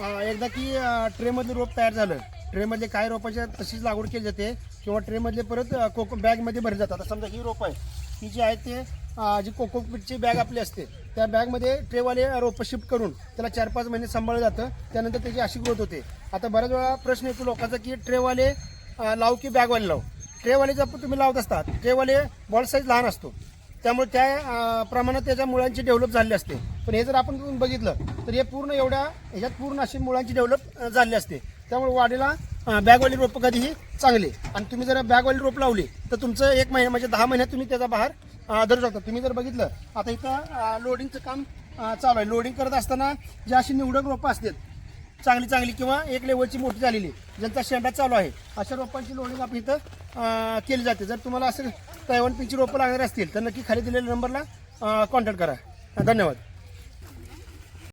एकदा की ट्रेमधले रोप तयार झालं. ट्रेमधले काय रोपाच्या तशीच लागवड केली जाते किंवा ट्रेमधले परत कोको बॅगमध्ये भरले जातात. आता समजा ही रोप आहे ही जी आहे ते जी कोकोपीटची बॅग आपली असते त्या बॅगमध्ये ट्रेवाले रोपं शिफ्ट करून त्याला चार पाच महिने सांभाळलं जातं. त्यानंतर त्याची अशी ग्रोथ होते. आता बऱ्याच वेळा प्रश्न येतो लोकांचा की ट्रेवाले लाव की बॅगवाले लाव? ट्रेवाले जर तुम्ही लावत असतात ट्रेवाले बॉल साईज लहान असतो. त्यामुळे त्या प्रमाणात त्याच्या मुळांची डेव्हलप झाली असते. पण हे जर आपण बघितलं तर हे पूर्ण एवढ्या ह्याच्यात पूर्ण अशी मुळांची डेव्हलप झाली असते. त्यामुळे वाढीला बॅगवाली रोपं कधीही चांगली. आणि तुम्ही जर बॅगवाली रोप लावली तर तुमचं एक महिना म्हणजे दहा महिन्यात तुम्ही त्याचा बहार धरू शकता. तुम्ही जर बघितलं आता इथं लोडिंगचं काम चालू आहे. लोडिंग करत असताना जे अशी निवडक रोपं असतात चांगली चांगली किंवा एक लेवलची मोठी झालेली ज्यांचा शेंडा चालू आहे अशा रोपांची लोडिंग आपण इथं केली जाते. जर तुम्हाला असं तैवान पिंची रोपं लागणार असतील तर नक्की खाली दिलेल्या नंबरला कॉन्टॅक्ट करा. धन्यवाद.